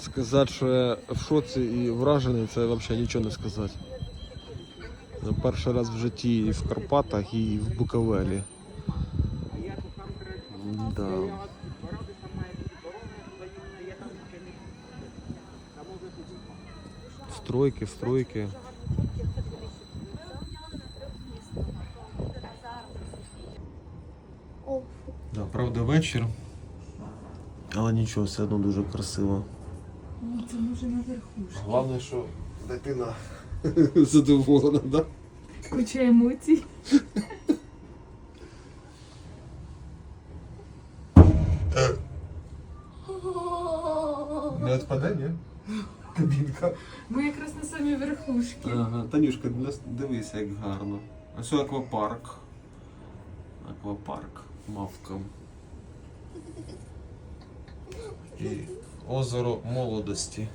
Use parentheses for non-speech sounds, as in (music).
Сказати, що я в шоці і вражений, це взагалі нічого не сказати. Перший раз в житті і в Карпатах, і в Буковелі. Да. Стройки, стройки. Да, правда, вечір. Але нічого, все одно дуже красиво. Ну, це може наверху. Головне, що дитина (laughs) задоволена, да? Куча емоцій. Не відпаде, ні? Кабінка. Ми якраз на самій верхушці. Ага, Танюшка, дивись- дивися, як гарно. Ось аквапарк. Аквапарк мавкам. І озеро молодості.